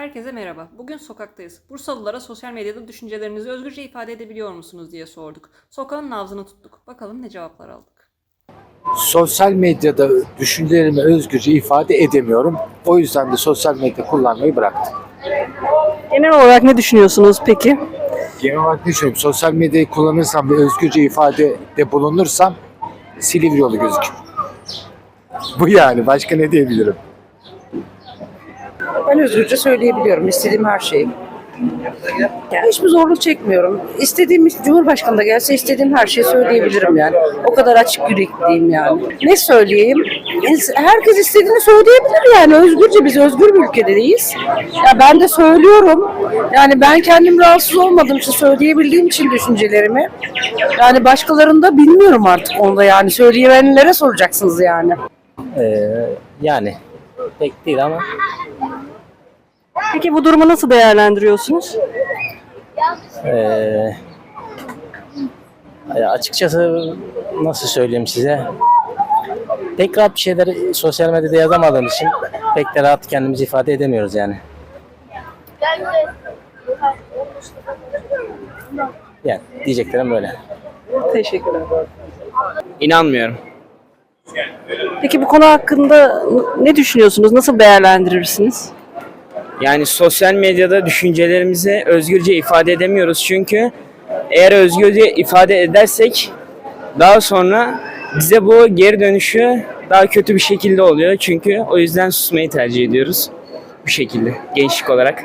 Herkese merhaba. Bugün sokaktayız. Bursalılara sosyal medyada düşüncelerinizi özgürce ifade edebiliyor musunuz diye sorduk. Sokağın nabzını tuttuk. Bakalım ne cevaplar aldık. Sosyal medyada düşüncelerimi özgürce ifade edemiyorum. O yüzden de sosyal medya kullanmayı bıraktım. Genel olarak ne düşünüyorsunuz peki? Genel olarak ne düşünüyorum? Sosyal medyayı kullanırsam ve özgürce ifadede bulunursam Silivri yolu gözükür. Bu yani. Başka ne diyebilirim? Ben özgürce söyleyebiliyorum istediğim her şeyi. Yani hiçbir zorluk çekmiyorum. İstediğim Cumhurbaşkanı da gelse istediğim her şeyi söyleyebilirim yani. O kadar açık yürekliyim yani. Ne söyleyeyim? Herkes istediğini söyleyebilir yani. Özgürce biz özgür bir ülkedeyiz. Ya ben de söylüyorum. Yani ben kendim rahatsız olmadığım için söyleyebildiğim için düşüncelerimi. Yani başkalarında bilmiyorum artık onda yani. Söyleyenlere soracaksınız yani. Ee, yani pek değil ama Peki bu durumu nasıl değerlendiriyorsunuz? ee, ya açıkçası nasıl söyleyeyim size pek rahat bir şeyler sosyal medyada yazamadığım için pek de rahat kendimizi ifade edemiyoruz yani. Yani diyeceklerim böyle. Teşekkürler. İnanmıyorum. Peki bu konu hakkında ne düşünüyorsunuz? Nasıl değerlendirirsiniz? Yani sosyal medyada düşüncelerimizi özgürce ifade edemiyoruz. Çünkü eğer özgürce ifade edersek daha sonra bize bu geri dönüşü daha kötü bir şekilde oluyor. Çünkü o yüzden susmayı tercih ediyoruz. Bu şekilde gençlik olarak.